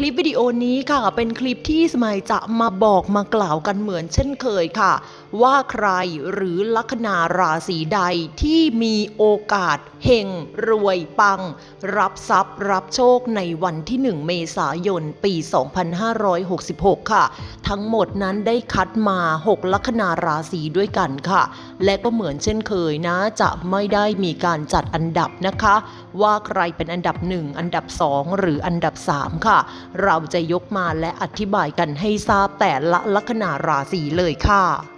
คลิปวิดีโอนี้ค่ะ เป็นคลิปที่สมัยจะมาบอกมากล่าวกันเหมือนเช่นเคยค่ะ ว่าใครหรือลัคนาราศีใดที่มีโอกาสเฮงรวยปัง รับทรัพย์รับโชคในวันที่ 1 เมษายน ปี 2566 ค่ะ ทั้งหมดนั้นได้คัดมา 6 ลัคนาราศีด้วยกันค่ะ และก็เหมือนเช่นเคยนะ จะไม่ได้มีการจัดอันดับนะคะ ว่าใครเป็นอันดับ 1 อันดับ 2 หรืออันดับ 3 ค่ะเราจะยกมาและอธิบายกันให้ทราบแต่ละลัคนาราศีเลยค่ะ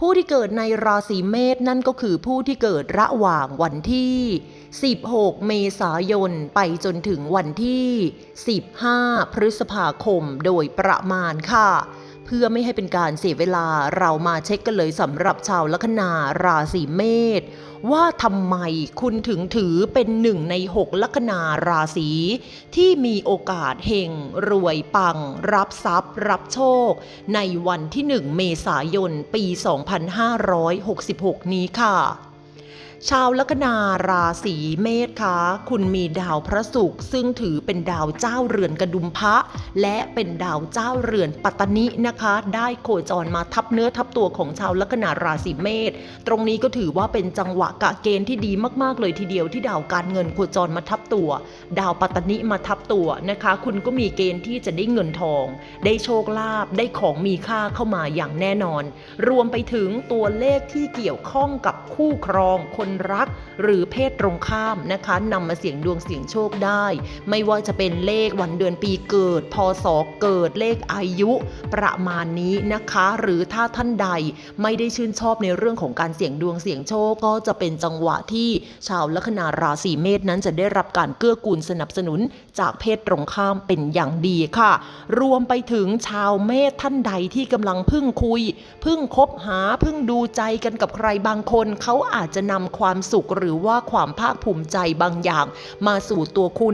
ผู้ที่เกิดในราศีเมษนั่นก็คือผู้ที่เกิดระหว่างวันที่ 16 เมษายน ไปจนถึงวันที่ 15 พฤษภาคมโดยประมาณค่ะ เพื่อไม่ให้เป็นการเสียเวลาเรามาเช็คกันเลยสำหรับชาวลัคนาราศีเมษว่าทำไมคุณถึงถือเป็นหนึ่งใน6ลัคนาราศีที่มีโอกาสเฮงรวยปัง รับทรัพย์ รับโชค ในวันที่ 1 เมษายน ปี 2566 นี้ค่ะ ชาวลัคนาราศีเมษคะคุณมีดาวพระศุกร์ซึ่งถือเป็นดาวเจ้าเรือนกระดุมพระและเป็นดาวเจ้าเรือนปัตตนินะคะ ได้โคจรมาทับเนื้อทับตัวของชาวลัคนาราศีเมษตรงนี้ก็ถือว่าเป็นจังหวะกะเกณฑ์ที่ดีมากๆเลยทีเดียวที่ดาวการเงินโคจรมาทับตัว ดาวปัตตนิมาทับตัวนะคะ คุณก็มีเกณฑ์ที่จะได้เงินทอง ได้โชคลาภได้ของมีค่าเข้ามาอย่างแน่นอน รวมไปถึงตัวเลขที่เกี่ยวข้องกับคู่ครองคนรักหรือเพศตรงข้ามนะคะนำมาเสี่ยงดวงเสี่ยงโชคได้ ไม่ว่าจะเป็นเลขวันเดือนปีเกิด พศเกิดเลขอายุ ประมาณนี้นะคะ หรือถ้าท่านใดไม่ได้ชื่นชอบในเรื่องของการเสี่ยงดวงเสี่ยงโชคก็จะเป็นจังหวะที่ชาวลัคนาราศีเมษนั้นจะได้รับการเกื้อกูลสนับสนุนจากเพศตรงข้ามเป็นอย่างดีค่ะ รวมไปถึงชาวเมษท่านใดที่กำลังพึ่งคุย พึ่งคบหาพึ่งดูใจกันกับใครบางคนเขาอาจจะนำความความสุขหรือว่าความภาคภูมิใจบางอย่าง มาสู่ตัวคุณ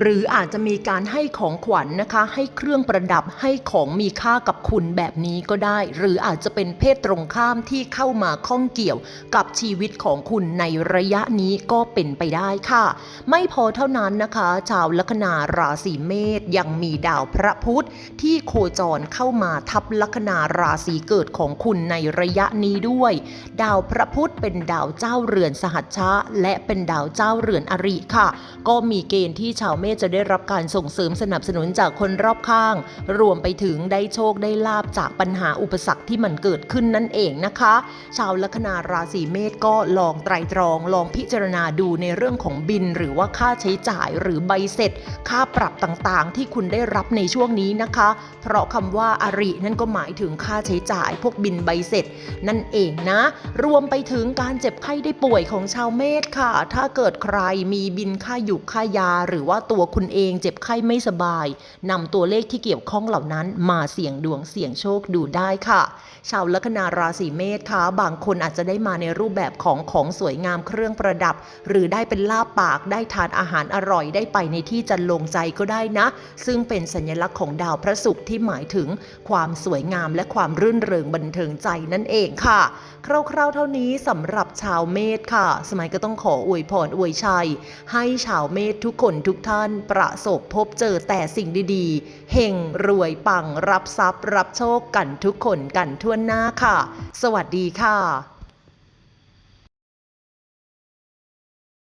หรืออาจจะมีการให้ของขวัญนะคะ ให้เครื่องประดับให้ของมีค่ากับคุณแบบนี้ก็ได้ หรืออาจจะเป็นเพศตรงข้ามที่เข้ามาข้องเกี่ยวกับชีวิตของคุณในระยะนี้ก็เป็นไปได้ค่ะ ไม่พอเท่านั้นนะคะ ชาวลัคนาราศีเมษยังมีดาวพระพุธที่โคจรเข้ามาทับลัคนาราศีเกิดของคุณในระยะนี้ด้วย ดาวพระพุธเป็นดาวเจ้าเรือนสหัชชะและเป็นดาวเจ้าเรือนอริค่ะ ก็มีเกณฑ์ที่ชาวเมษจะได้รับการส่งเสริมสนับสนุนจากคนรอบข้าง รวมไปถึงได้โชคได้ลาบจากปัญหาอุปสรรคที่มันเกิดขึ้นนั่นเองนะคะ ชาวลัคนาราศีเมษก็ลองไตรตรองลองพิจารณาดูในเรื่องของบิน หรือว่าค่าใช้จ่ายหรือใบเสร็จ ค่าปรับต่างๆ ที่คุณได้รับในช่วงนี้นะคะ เพราะคำว่าอารินั่นก็หมายถึงค่าใช้จ่าย พวกบินใบเสร็จ นั่นเองนะ รวมไปถึงการเจ็บไข้ได้ป่วยของชาวเมษค่ะ ถ้าเกิดใครมีบินค่าอยู่ค่ายาหรือว่าตัวคุณเองเจ็บไข้ไม่สบายนำตัวเลขที่เกี่ยวข้องเหล่านั้นมาเสี่ยงดวงเสี่ยงโชคดูได้ค่ะ ชาวลัคนาราศีเมษคะบางคนอาจจะได้มาในรูปแบบของของสวยงามเครื่องประดับ หรือได้เป็นลาบปากได้ทานอาหารอร่อยได้ไปในที่จันลงใจก็ได้นะ ซึ่งเป็นสัญลักษณ์ของดาวพระศุกร์ที่หมายถึงความสวยงามและความรื่นเริงบันเทิงใจนั่นเองค่ะ คร่าวๆเท่านี้สำหรับชาวเมษค่ะ สมัยก็ต้องขออวยพรอวยชัย ให้ชาวเมษทุกคนทุกท่านประสบพบเจอแต่สิ่งดีๆ เฮงรวยปังรับทรัพย์ รับโชคกันทุกคนกันทั่วหน้าค่ะ สวัสดีค่ะ